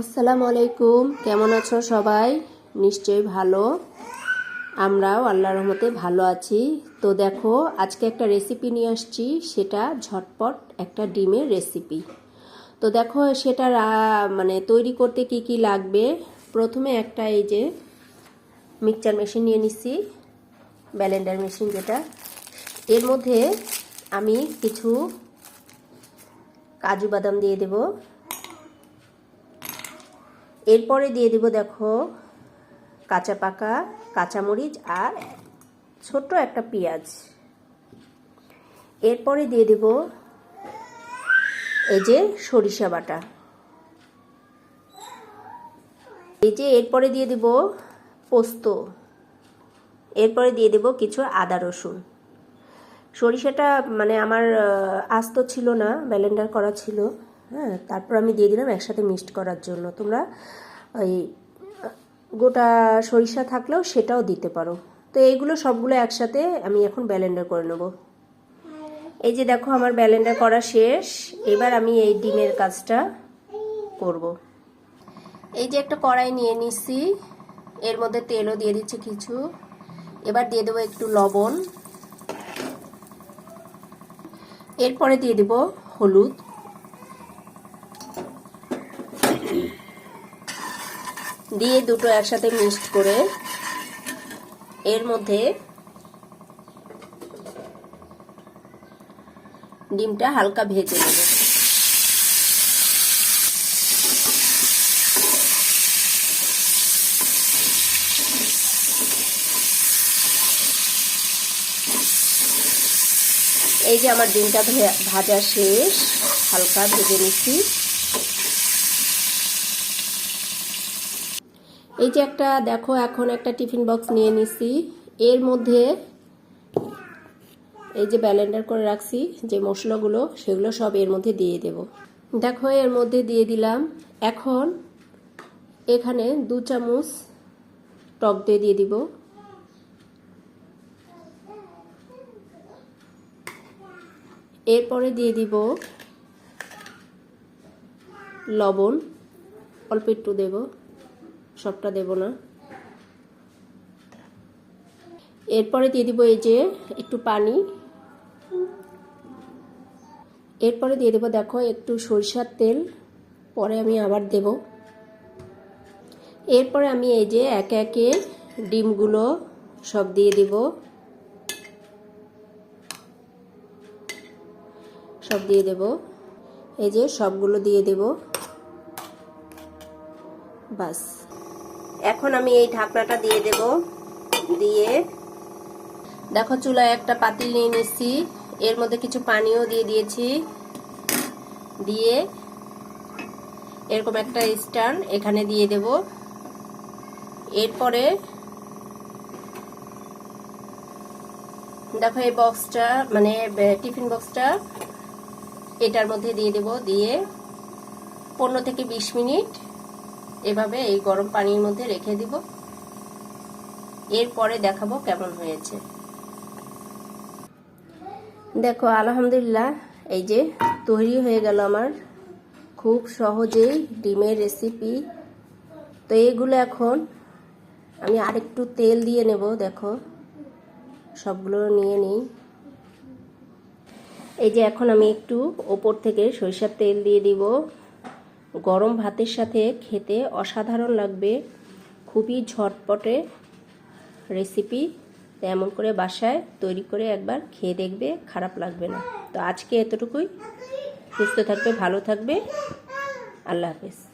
আসসালামু আলাইকুম কেমন আছো সবাই? নিশ্চয়ই ভালো। আমরাও আল্লাহর রহমতে ভালো আছি। তো দেখো, আজকে একটা রেসিপি নিয়ে আসছি। সেটা ঝটপট একটা ডিমের রেসিপি তো দেখো, সেটা মানে তৈরি করতে কি কি লাগবে? প্রথমে একটা এই যে মিক্সচার মেশিন নিয়ে নিচ্ছি ব্যালেন্ডার মেশিন যেটা। এর মধ্যে আমি কিছু কাজু বাদাম দিয়ে দেবো। এরপরে দিয়ে দিব, দেখো, কাঁচা পাকা, কাঁচামরিচ আর ছোট্ট একটা পেঁয়াজ। এরপরে দিয়ে দেব এই যে সরিষা বাটা। এই যে এরপরে দিয়ে দেব পোস্ত। এরপরে দিয়ে দেব কিছু আদা রসুন। সরিষাটা মানে আমার আস্ত ছিল না ব্যালেন্ডার করা ছিল। হ্যাঁ তারপর আমি দিয়ে দিলাম একসাথে মিক্সড করার জন্য। তোমরা ওই, গোটা সরিষা থাকলেও সেটাও দিতে পারো। তো এইগুলো সবগুলো একসাথে আমি এখন ব্যালেন্ডার করে নেব। এই যে দেখো, আমার ব্যালেন্ডার করা শেষ। এবার আমি এই ডিমের কাজটা করব। এই যে একটা কড়াই নিয়ে নিচ্ছি। এর মধ্যে তেলও দিয়ে দিচ্ছি কিছু। এবার দিয়ে দেবো একটু লবণ। এরপরে দিয়ে দেব হলুদ। দিয়ে দুটো একসাথে মিক্সড করে এর মধ্যে ডিমটা হালকা ভেজে নেব। এই যে আমার ডিমটা ভাজা শেষ, হালকা ভেজে নিচ্ছি। এই যে একটা, দেখো, এখন একটা টিফিন বক্স নিয়ে নিছি। এর মধ্যে এই যে ব্যালেন্ডার করে রাখছি, যে মশলাগুলো, সেগুলো সব এর মধ্যে দিয়ে দেব। দেখো, এর মধ্যে দিয়ে দিলাম। এখন এখানে দু চামচ টক দই দিয়ে দিব। এরপরে দিয়ে দিব লবণ, অল্প একটু দেব। সবটা দেব না। এরপরে দিয়ে দিব এই যে একটু পানি। এরপরে দিয়ে দেবো দেখো একটু সরিষার তেল, পরে আমি আবার দেব। এরপরে আমি এই যে একে একে ডিমগুলো সব দিয়ে দিব। সব দিয়ে দেব। এই যে সবগুলো দিয়ে দেব। বাস। এখন আমি এই ঢাকনাটা দিয়ে দেব। দিয়ে দেখো চুলায় একটা পাতিল নিয়ে নিচ্ছি। এর মধ্যে কিছু পানিও দিয়ে দিয়েছি। দিয়ে এরকম একটা স্ট্যান্ড এখানে দিয়ে দেব। এরপরে দেখো এই বক্সটা মানে টিফিন বক্সটা এটার মধ্যে দিয়ে দেব। দিয়ে পনেরো থেকে বিশ মিনিট এভাবে এই গরম পানির মধ্যে রেখে দিব। এরপরে দেখাবো কেমন হয়েছে। দেখো, আলহামদুলিল্লাহ, এই যে তৈরি হয়ে গেল আমার খুব সহজেই ডিমের রেসিপি তো এইগুলো এখন আমি আরেকটু তেল দিয়ে নেব, দেখো। সবগুলো নিয়ে নিই। এই যে এখন আমি একটু ওপর থেকে সরিষার তেল দিয়ে দিব। গরম ভাতের সাথে খেতে অসাধারণ লাগবে। খুবই ঝটপটে রেসিপি তো এমন করে বাসায় তৈরি করে একবার খেয়ে দেখবে, খারাপ লাগবে না। তো আজকে এতটুকুই। সুস্থ থাকবে, ভালো থাকবে। আল্লাহ হাফেজ।